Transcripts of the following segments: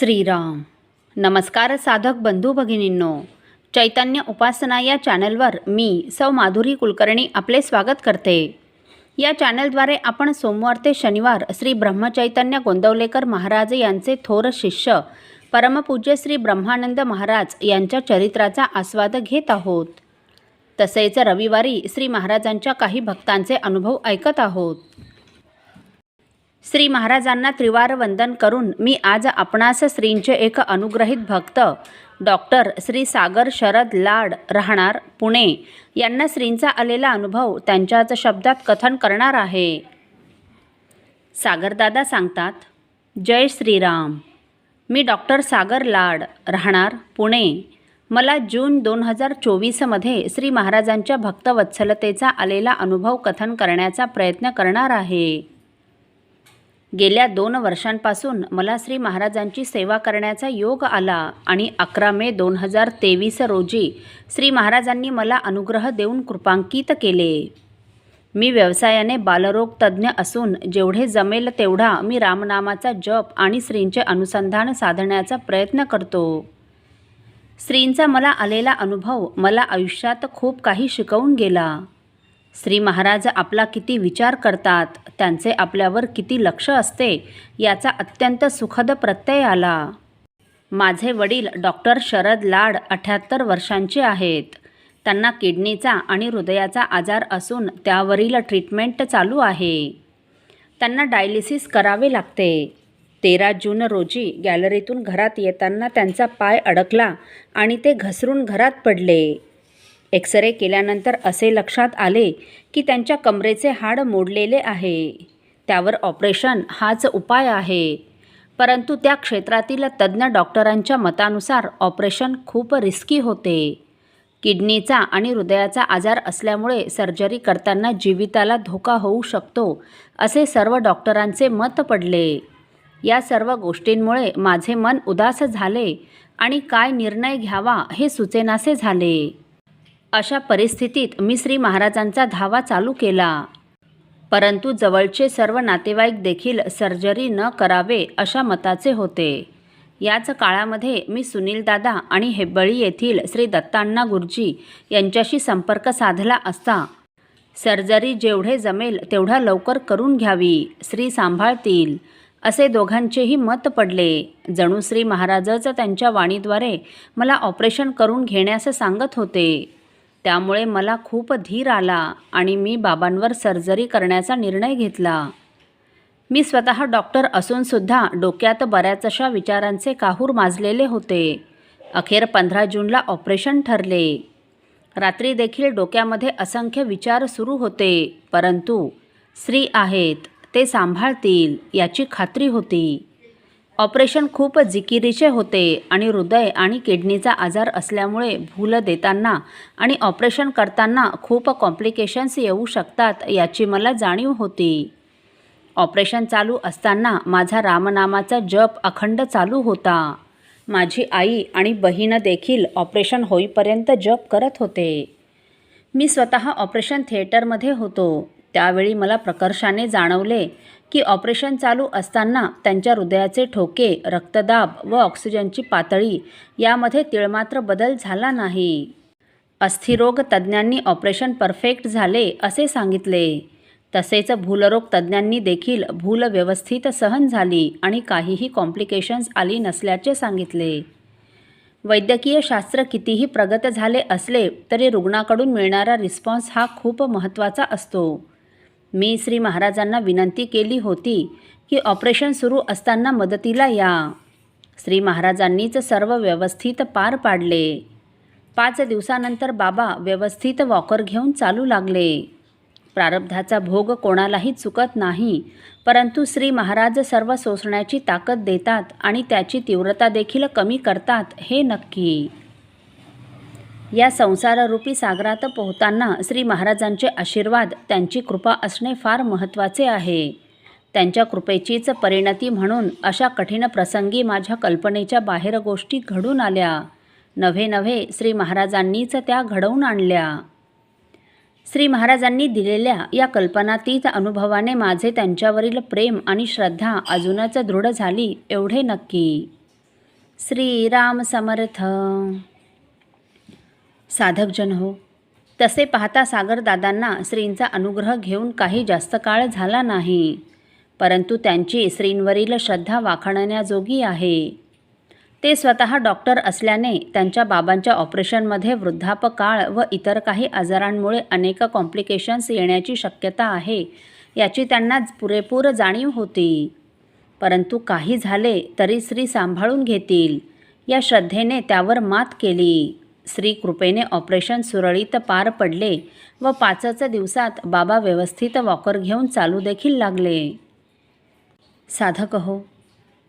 श्रीराम. नमस्कार साधक बंधू भगिनींनो. चैतन्य उपासना या चॅनलवर मी सौ माधुरी कुलकर्णी आपले स्वागत करते. या चॅनलद्वारे आपण सोमवार ते शनिवार श्री ब्रह्मचैतन्य गोंदवलेकर महाराज यांचे थोर शिष्य परमपूज्य श्री ब्रह्मानंद महाराज यांच्या चरित्राचा आस्वाद घेत आहोत. तसेच रविवारी श्री महाराजांच्या काही भक्तांचे अनुभव ऐकत आहोत. श्री महाराजांना त्रिवार वंदन करून मी आज आपणास श्रींचे एक अनुग्रहित भक्त डॉक्टर श्री सागर शरद लाड राहणार पुणे. यांना श्रींचा आलेला अनुभव त्यांच्याच शब्दात कथन करणार आहे. सागरदादा सांगतात जय श्रीराम. मी डॉक्टर सागर लाड राहणार पुणे. मला जून दोन हजार चोवीसमध्ये श्री महाराजांच्या भक्तवत्सलतेचा आलेला अनुभव कथन करण्याचा प्रयत्न करणार आहे. गेल्या दोन वर्षांपासून मला श्री महाराजांची सेवा करण्याचा योग आला आणि अकरा मे दोन हजार तेवीस रोजी श्री महाराजांनी मला अनुग्रह देऊन कृपांकित केले. मी व्यवसायाने बालरोग तज्ज्ञ असून जेवढे जमेल तेवढा मी रामनामाचा जप आणि श्रींचे अनुसंधान साधण्याचा प्रयत्न करतो. श्रींचा मला आलेला अनुभव मला आयुष्यात खूप काही शिकवून गेला. श्री महाराज आपला किती विचार करतात त्यांचे आपल्यावर किती लक्ष असते याचा अत्यंत सुखद प्रत्यय आला. माझे वडील डॉक्टर शरद लाड अठ्याहत्तर वर्षांचे आहेत. त्यांना किडनीचा आणि हृदयाचा आजार असून त्यावरील ट्रीटमेंट चालू आहे. त्यांना डायलिसिस करावे लागते. तेरा जून रोजी गॅलरीतून घरात येताना त्यांचा पाय अडकला आणि ते घसरून घरात पडले. एक्सरे केल्यानंतर असे लक्षात आले की त्यांच्या कमरेचे हाड मोडलेले आहे. त्यावर ऑपरेशन हाच उपाय आहे. परंतु त्या क्षेत्रातील तज्ज्ञ डॉक्टरांच्या मतानुसार ऑपरेशन खूप रिस्की होते. किडनीचा आणि हृदयाचा आजार असल्यामुळे सर्जरी करताना जीविताला धोका होऊ शकतो असे सर्व डॉक्टरांचे मत पडले. या सर्व गोष्टींमुळे माझे मन उदास झाले आणि काय निर्णय घ्यावा हे सुचेनासे झाले. अशा परिस्थितीत मी श्री महाराजांचा धावा चालू केला. परंतु जवळचे सर्व नातेवाईक देखील सर्जरी न करावे अशा मताचे होते. याच काळामध्ये मी सुनीलदादा आणि हेब्बळी येथील श्री दत्ताण्णा गुरुजी यांच्याशी संपर्क साधला असता. सर्जरी जेवढे जमेल तेवढ्या लवकर करून घ्यावी श्री सांभाळतील असे दोघांचेही मत पडले. जणू श्री महाराजच त्यांच्या वाणीद्वारे मला ऑपरेशन करून घेण्यास सांगत होते. त्यामुळे मला खूप धीर आला आणि मी बाबांवर सर्जरी करण्याचा निर्णय घेतला. मी स्वतः डॉक्टर असूनसुद्धा डोक्यात बऱ्याच अशा विचारांचे काहूर माजलेले होते. अखेर पंधरा जूनला ऑपरेशन ठरले. रात्री देखील डोक्यामध्ये असंख्य विचार सुरू होते परंतु स्त्री आहेत ते सांभाळतील याची खात्री होती. ऑपरेशन खूप जिकिरीचे होते आणि हृदय आणि किडनीचा आजार असल्यामुळे भूल देताना आणि ऑपरेशन करताना खूप कॉम्प्लिकेशन्स येऊ शकतात याची मला जाणीव होती. ऑपरेशन चालू असताना माझा रामनामाचा जप अखंड चालू होता. माझी आई आणि बहीण देखील ऑपरेशन होईपर्यंत जप करत होते. मी स्वतः ऑपरेशन थिएटरमध्ये होतो. त्यावेळी मला प्रकर्षाने जाणवले की ऑपरेशन चालू असताना त्यांच्या हृदयाचे ठोके रक्तदाब व ऑक्सिजनची पातळी यामध्ये तिळमात्र बदल झाला नाही. अस्थिरोग तज्ज्ञांनी ऑपरेशन परफेक्ट झाले असे सांगितले. तसेच भूलरोग तज्ज्ञांनी देखील भूल व्यवस्थित सहन झाली आणि काहीही कॉम्प्लिकेशन्स आली नसल्याचे सांगितले. वैद्यकीय शास्त्र कितीही प्रगत झाले असले तरी रुग्णाकडून मिळणारा रिस्पॉन्स हा खूप महत्त्वाचा असतो. मी श्री महाराजांना विनंती केली होती की ऑपरेशन सुरू असताना मदतीला या. श्री महाराजांनीच सर्व व्यवस्थित पार पाडले. पाच दिवसानंतर बाबा व्यवस्थित वॉकर घेऊन चालू लागले. प्रारब्धाचा भोग कोणालाही चुकत नाही परंतु श्री महाराज सर्व सोसण्याची ताकद देतात आणि त्याची तीव्रता देखील कमी करतात हे नक्की. या संसाररूपी सागरात पोहताना श्री महाराजांचे आशीर्वाद त्यांची कृपा असणे फार महत्त्वाचे आहे. त्यांच्या कृपेचीच परिणती म्हणून अशा कठीण प्रसंगी माझ्या कल्पनेच्या बाहेर गोष्टी घडून आल्या. नव्हे नव्हे श्री महाराजांनीच त्या घडवून आणल्या. श्री महाराजांनी दिलेल्या या कल्पनातीत अनुभवाने माझे त्यांच्यावरील प्रेम आणि श्रद्धा अजूनच दृढ झाली एवढे नक्की. श्रीराम समर्थ. साधकजन हो. तसे पाहता सागरदादांना श्रींचा अनुग्रह घेऊन काही जास्त काळ झाला नाही. परंतु त्यांची श्रींवरील श्रद्धा वाखाणण्याजोगी आहे. ते स्वतः डॉक्टर असल्याने त्यांच्या बाबांच्या ऑपरेशनमध्ये वृद्धापकाळ व इतर काही आजारांमुळे अनेक कॉम्प्लिकेशन्स येण्याची शक्यता आहे याची त्यांना पुरेपूर जाणीव होती. परंतु काही झाले तरी श्री सांभाळून घेतील या श्रद्धेने त्यावर मात केली. श्री कृपेने ऑपरेशन सुरळीत पार पडले व पाचच दिवसात बाबा व्यवस्थित वॉकर घेऊन चालू देखील लागले. साधक हो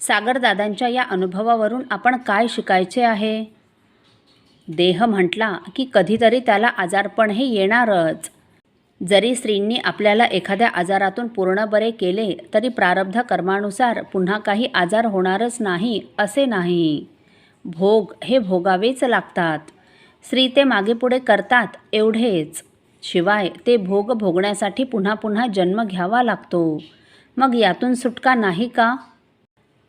सागरदादांच्या या अनुभवावरून आपण काय शिकायचे आहे? देह म्हटला की कधीतरी त्याला आजारपण हे येणारच. जरी स्त्रींनी आपल्याला एखाद्या आजारातून पूर्ण बरे केले तरी प्रारब्ध कर्मानुसार पुन्हा काही आजार होणारच नाही असे नाही. भोग हे भोगावेच लागतात. स्त्री ते मागेपुढे करतात एवढेच. शिवाय ते भोग भोगण्यासाठी पुन्हा पुन्हा जन्म घ्यावा लागतो. मग यातून सुटका नाही का?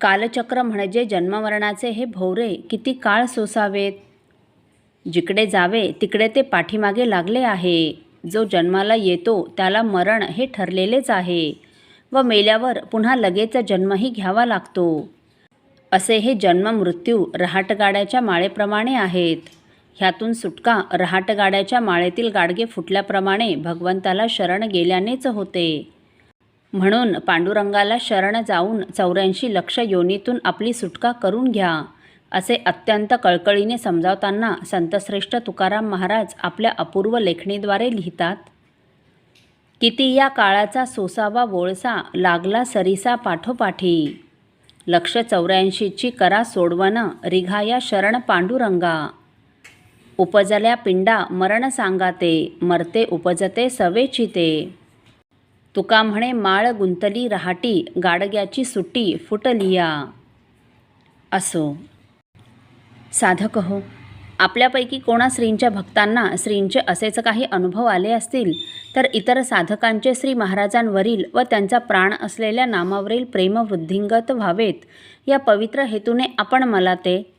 कालचक्र म्हणजे जन्ममरणाचे हे भोवरे किती काळ सोसावेत? जिकडे जावे तिकडे ते पाठीमागे लागले आहे. जो जन्माला येतो त्याला मरण हे ठरलेलेच आहे. व मेल्यावर पुन्हा लगेच जन्मही घ्यावा लागतो. असे हे जन्म मृत्यू रहाटगाड्याच्या माळेप्रमाणे आहेत. ह्यातून सुटका. रहाटगाड्याच्या माळेतील गाडगे फुटल्याप्रमाणे भगवंताला शरण गेल्यानेच होते. म्हणून पांडुरंगाला शरण जाऊन चौऱ्याऐंशी लक्ष योनीतून आपली सुटका करून घ्या असे अत्यंत कळकळीने समजावताना संतश्रेष्ठ तुकाराम महाराज आपल्या अपूर्व लेखणीद्वारे लिहितात किती या काळाचा सोसावा वोळसा लागला सरिसा पाठोपाठी. लक्ष चौऱ्याऐंशीची करा सोडवणं रिघाया शरण पांडुरंगा. उपजल्या पिंडा मरण सांगाते मरते उपजते सवेचिते. तुका म्हणे माळ गुंतली रहाटी गाडग्याची सुट्टी फुटलिया. असो. साधक हो आपल्यापैकी कोणा श्रींच्या भक्तांना श्रींचे असेच काही अनुभव आले असतील तर इतर साधकांचे श्री महाराजांवरील व त्यांचा प्राण असलेल्या नामावरील प्रेमवृद्धिंगत व्हावेत. या पवित्र हेतूने आपण मला ते